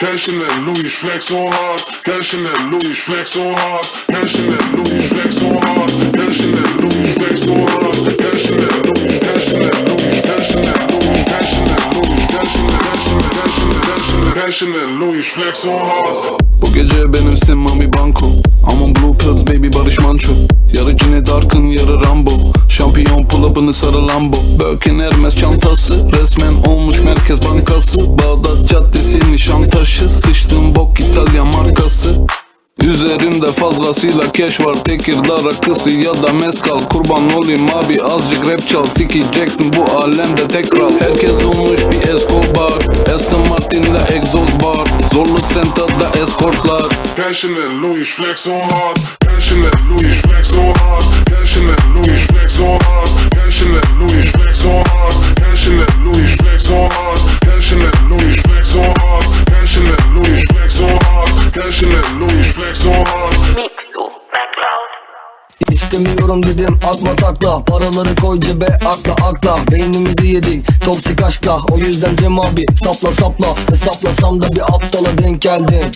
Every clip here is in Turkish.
Cashing that Louis flex on hard. Cashing that Louis flex on hard. Cashing that Louis flex on hard. Cashing that Louis flex on hard. Cashing that Louis, cashing that Louis, cashing that Louis, cashing that Louis, cashing that, that, cashing that Louis flex on hard. Bu gece benimsin Mami Banko Pull-up'ını sarı Lambo Birkin Hermes çantası Resmen olmuş Merkez Bankası. Bağdat Caddesi Nişantaşı Sıçtığım bok İtalyan markası. Üzerimde fazlasıyla cash var Tekirdağ rakısı ya da mezkal. Kurban olayım abi azıcık rap çal. Sikeceksin bu alemde tekrar Herkes olmuş bir Escobar. Aston Martin'le egzoz bar. Zorlu sentada eskortlar that Louis flex on hard. That Louis flex İstemiyorum dedim atma takla. Paraları koy cebe akla akla. Beynimizi yedik toksik aşkla. O yüzden Cem abi sapla sapla. Hesaplasam da bir aptala denk geldim.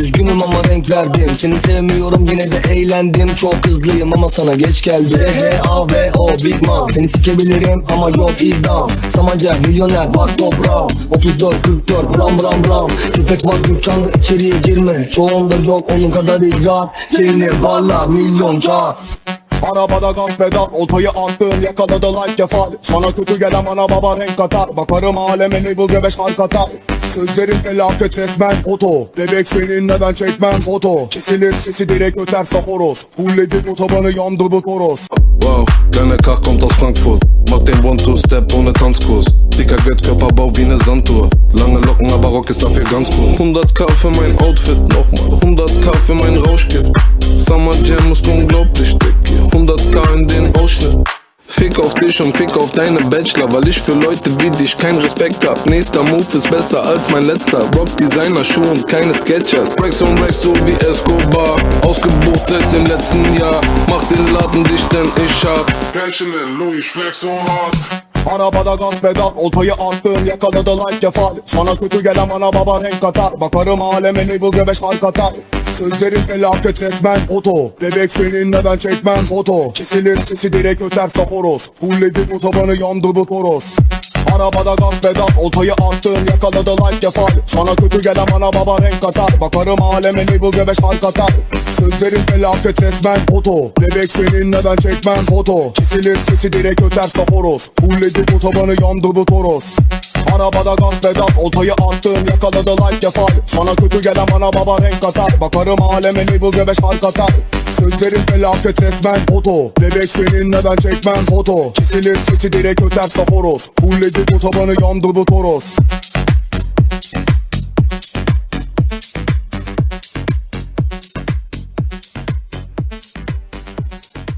Üzgünüm ama renk verdim. Seni sevmiyorum yine de eğlendim. Çok hızlıyım ama sana geç geldi H-A-V-O Big Man. Seni sikebilirim ama yok idam Samaca milyoner bak toprağım. 34-44 gram gram gram Köpek var dükkanı içeriye girme. Çoğunda yok onun kadar icraat Seni valla milyon çağır Arabada gaz pedal Oltayı attım yakaladı like kefal Sana kötü gelen ana baba renk katar Bakarım aleme label ve beş fark atar. Sözlerim felaket resmen. Oto Bebek seninle ben çekmem foto Kesilir sesi direkt öterse horoz. Fulledik otobanı yandı bu toros. Wow, kleine Kach kommt aus Frankfurt Macht den One-Two-Step ohne Tanzkurs Dicker Göttkörper, bau wie ne Sanduhr Lange Locken, aber Rock ist dafür ganz cool 100k für mein Outfit, nochmal 100k für mein Rauschgift Summer Jam ist unglaublich dick hier Fick auf dich und fick auf deine Bachelor, weil ich für Leute wie dich keinen Respekt hab. Nächster Move ist besser als mein letzter. Rock Designer Schuhe und keine Sketchers. Rex und Rex so wie Escobar. Ausgebucht seit dem letzten Jahr. Mach den Laden dicht, denn ich hab Cashing that Louis flex on hard. Arabada gaz pedal Oltayı attım yakaladı like kefal Sana kötü gelen ana baba renk katar Bakarım aleme label ve beş fark atar Sözlerim felaket resmen oto. Bebek seninle ben çekmem foto Kesilir sesi direkt öterse horoz Fulledik otobanı yandı bu toros. Arabada gaz pedal Oltayı attım yakaladı like kefal Sana kötü gelen ana baba renk katar Bakarım aleme label ve beş fark atar. Sözlerim felaket resmen oto. Bebek seninle ben çekmem foto Kesilir sesi direkt öterse horoz Fulledik otobanı yandı bu toros Arabada gaz pedal Oltayı attım yakaladı like kefal Sana kötü gelen ana baba renk katar Bakarım aleme label ve beş fark atar. Sözlerim felaket resmen. Oto Bebek seninle ben çekmem. Foto Kesilir sesi direkt öterse horoz. Fulledik otobanı yandı bu toros